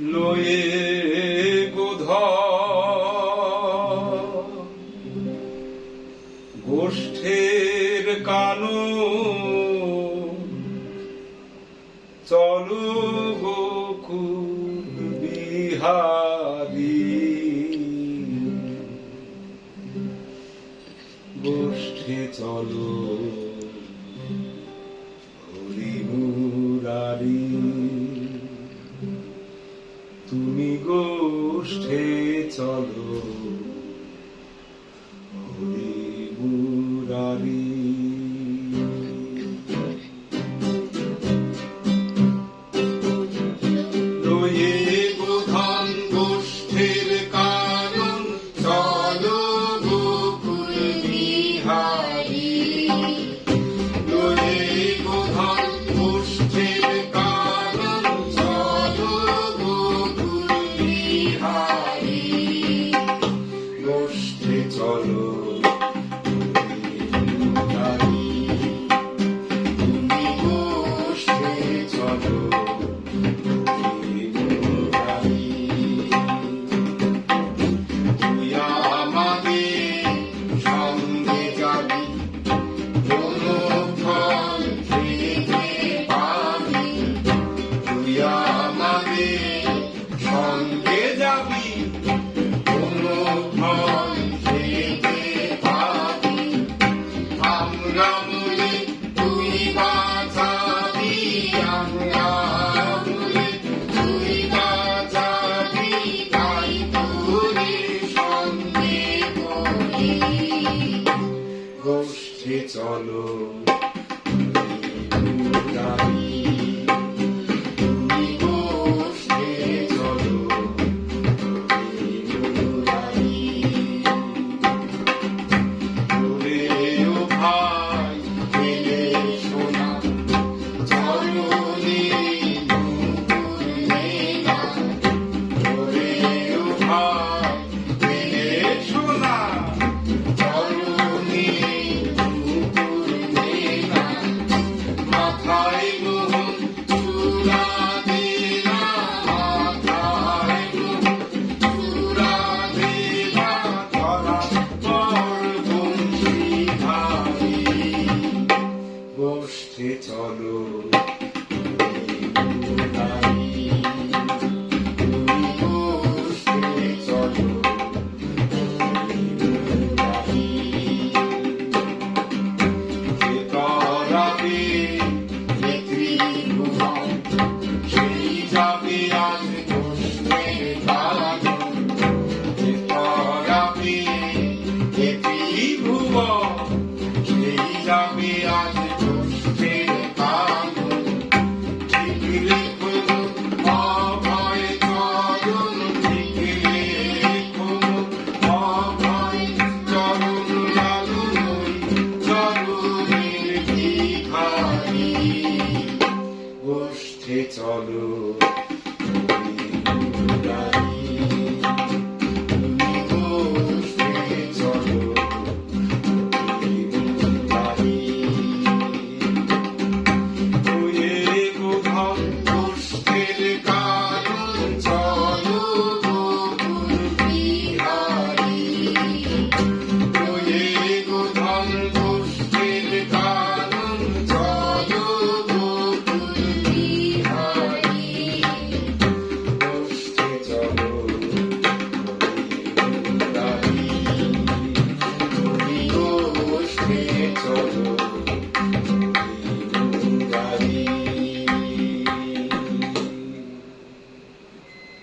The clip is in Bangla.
লয়ে গোধ গোষ্ঠের কানু চলো গোকুল বিহারী। গোষ্ঠী চলো। নারী তুমি গোষ্ঠে চলো মুরারি। রয়ে It's all Kitano, Kitano, Kitano, Kitano, গোষ্ঠে চলো Thank you. শ্রেষ্ঠে চলো তুমি